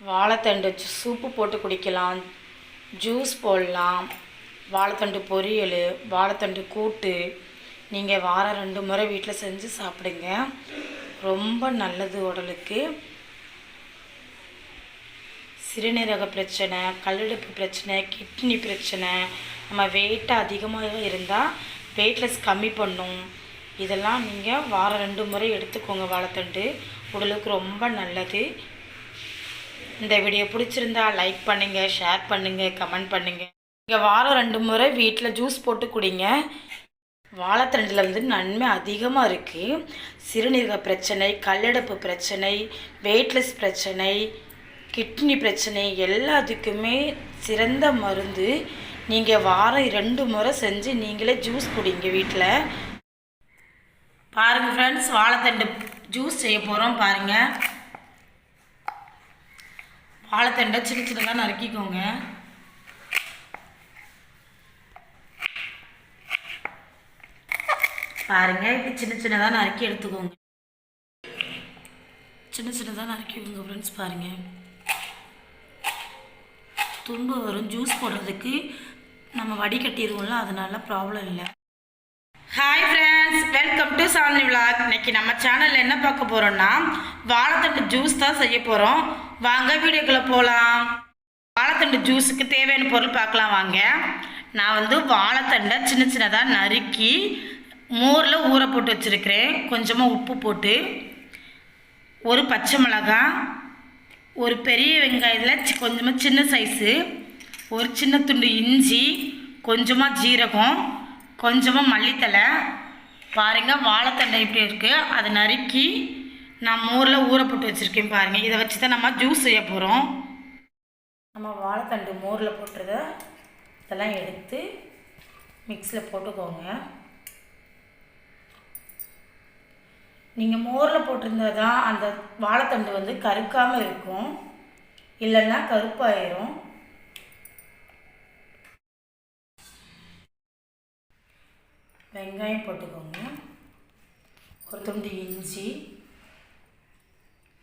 வாழைத்தண்டு சூப்பு போட்டு குடிக்கலாம் ஜூஸ் போடலாம் வாழைத்தண்டு பொரியல் வாழைத்தண்டு கூட்டு நீங்கள் வாரம் ரெண்டு முறை வீட்டில் செஞ்சு சாப்பிடுங்க. ரொம்ப நல்லது உடலுக்கு. சிறுநீரக பிரச்சனை கல்லெடுப்பு பிரச்சனை கிட்னி பிரச்சனை நம்ம வெயிட் அதிகமாக இருந்தால் வெயிட்லெஸ் கம்மி பண்ணும். இதெல்லாம் நீங்கள் வாரம் ரெண்டு முறை எடுத்துக்கோங்க வாழைத்தண்டு. உடலுக்கு ரொம்ப நல்லது. இந்த வீடியோ பிடிச்சிருந்தா லைக் பண்ணுங்கள் ஷேர் பண்ணுங்கள் கமெண்ட் பண்ணுங்கள் நீங்கள் வாரம் ரெண்டு முறை வீட்டில் ஜூஸ் போட்டு குடிங்க. வாழைத்தண்டில் வந்து நன்மை அதிகமாக இருக்குது சிறுநீரக பிரச்சனை கல்லடப்பு பிரச்சனை வெயிட்லெஸ் பிரச்சனை கிட்னி பிரச்சனை எல்லாத்துக்குமே சிறந்த மருந்து. நீங்கள் வாரம் ரெண்டு முறை செஞ்சு நீங்களே ஜூஸ் குடிங்க வீட்டில் பாருங்கள் ஃப்ரெண்ட்ஸ் வாழைத்தண்டு ஜூஸ் செய்ய போகிறோம் பாருங்கள் வாழைத்தண்டை சின்ன சின்னதாக நறுக்கிக்கோங்க. பாருங்க இப்படி சின்ன சின்னதாக நறுக்கி எடுத்துக்கோங்க. சின்ன சின்னதாக நறுக்கிக்கோங்க ஃப்ரெண்ட்ஸ் பாருங்க. தும்பு வரும் ஜூஸ் போடுறதுக்கு நம்ம வடிகட்டிடுவோம்ல அதனால ப்ராப்ளம் இல்லை. வெல்கம் டு சாந்தி விழா இன்னைக்கு நம்ம சேனலில் என்ன பார்க்க போகிறோம்னா வாழைத்தண்டு ஜூஸ் தான் செய்ய போகிறோம் வாங்க வீடியோக்குள்ளே போகலாம் வாழைத்தண்டு ஜூஸுக்கு தேவையான பொருள் பார்க்கலாம் வாங்க. நான் வந்து வாழைத்தண்டை சின்ன சின்னதாக நறுக்கி மோரில் ஊற போட்டு வச்சுருக்கிறேன். கொஞ்சமாக உப்பு போட்டு ஒரு பச்சை மிளகாய் ஒரு பெரிய வெங்காயத்தில் சி- கொஞ்சமாக சின்ன சைஸு ஒரு சின்ன துண்டு இஞ்சி கொஞ்சமாக ஜீரகம் கொஞ்சமாக மல்லித்தலை பாருங்கள் வாழைத்தண்டை இப்படி இருக்குது அதை நறுக்கி நான் மோரில் ஊற போட்டு வச்சுருக்கேன் பாருங்கள் இதை வச்சு தான் நம்ம ஜூஸ் செய்ய போகிறோம் நம்ம வாழைத்தண்டு மோரில் போட்டுறத இதெல்லாம் எடுத்து மிக்ஸியில் போட்டுக்கோங்க. நீங்கள் மோரில் போட்டிருந்தா தான் அந்த வாழைத்தண்டு வந்து கருக்காமல் இருக்கும். இல்லைன்னா கருப்பாயிரும். வெங்காயம் போட்டுக்கோங்க. ஒரு துண்டு இஞ்சி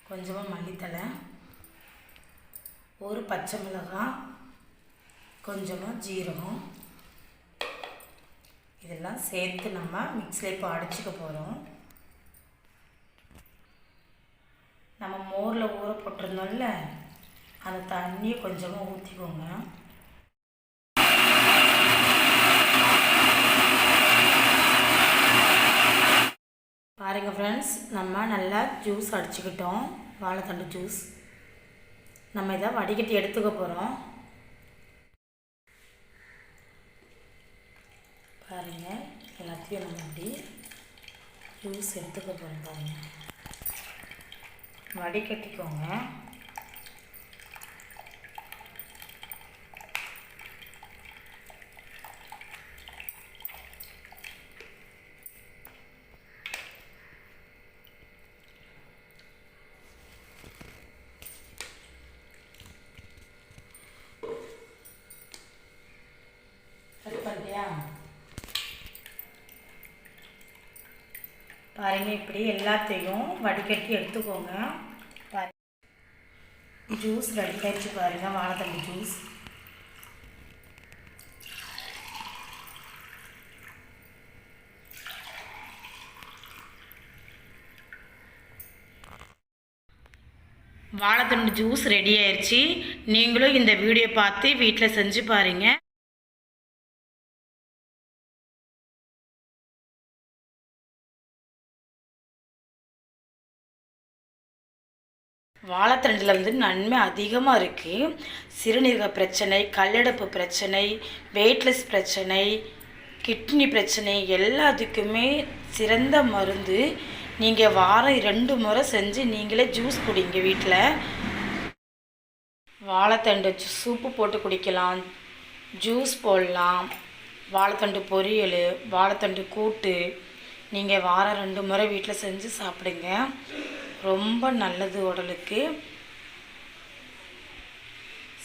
கொஞ்சமாக மல்லித்தலை ஒரு பச்சை மிளகாய் கொஞ்சமாக ஜீரகம். இதெல்லாம் சேர்த்து நம்ம மிக்ஸில் இப்போ அடிச்சுக்க போகிறோம் நம்ம மோரில் ஊற போட்டிருந்தோம்ல அந்த தண்ணியை கொஞ்சமாக ஊற்றிக்கோங்க பாருங்கள் ஃப்ரெண்ட்ஸ் நம்ம நல்லா ஜூஸ் அடிச்சுக்கிட்டோம். வாழைத்தண்டு ஜூஸ் நம்ம இதை வடிகட்டி எடுத்துக்க போகிறோம் பாருங்கள் எல்லாத்தையும் நம்ம அப்படி ஜூஸ் எடுத்துக்க போகிறோம் பாருங்கள் வடிகட்டிக்கோங்க. பாருங்க இப்படி எல்லாத்தையும் வடிகட்டி எடுத்துக்கோங்க. ஜூஸ் ரெடி ஆயிடுச்சு பாருங்க வாழைத்தண்டு ஜூஸ் வாழைத்தண்டு ஜூஸ் ரெடி ஆயிடுச்சு. நீங்களும் இந்த வீடியோ பார்த்து வீட்டில் செஞ்சு பாருங்கள் வாழைத்தண்டில் வந்து நன்மை அதிகமாக இருக்குது சிறுநீரக பிரச்சனை கல்லெடுப்பு பிரச்சனை வெயிட்லெஸ் பிரச்சனை கிட்னி பிரச்சனை எல்லாத்துக்குமே சிறந்த மருந்து. நீங்கள் வாரம் ரெண்டு முறை செஞ்சு நீங்களே ஜூஸ் குடிங்க வீட்டில் வாழைத்தண்டு சூப்பு போட்டு குடிக்கலாம். ஜூஸ் போடலாம். வாழைத்தண்டு பொரியல் வாழைத்தண்டு கூட்டு. நீங்கள் வாரம் ரெண்டு முறை வீட்டில் செஞ்சு சாப்பிடுங்க. ரொம்ப நல்லது உடலுக்கு.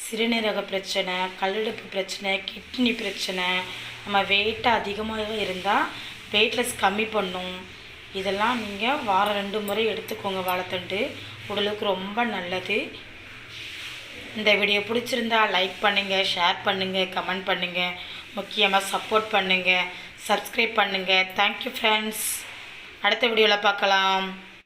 சிறுநீரக பிரச்சனை கல்லெடுப்பு பிரச்சனை கிட்னி பிரச்சனை நம்ம வெயிட் அதிகமாக இருந்தால் வெயிட்லெஸ் கம்மி பண்ணும். இதெல்லாம் நீங்கள் வாரம் ரெண்டு முறை எடுத்துக்கோங்க வாழைத்தண்டு. உடலுக்கு ரொம்ப நல்லது. இந்த வீடியோ பிடிச்சிருந்தா லைக் பண்ணுங்கள் ஷேர் பண்ணுங்கள் கமெண்ட் பண்ணுங்கள் முக்கியமாக சப்போர்ட் பண்ணுங்கள் சப்ஸ்கிரைப் பண்ணுங்கள் தேங்க்யூ ஃப்ரெண்ட்ஸ் அடுத்த வீடியோவில் பார்க்கலாம்.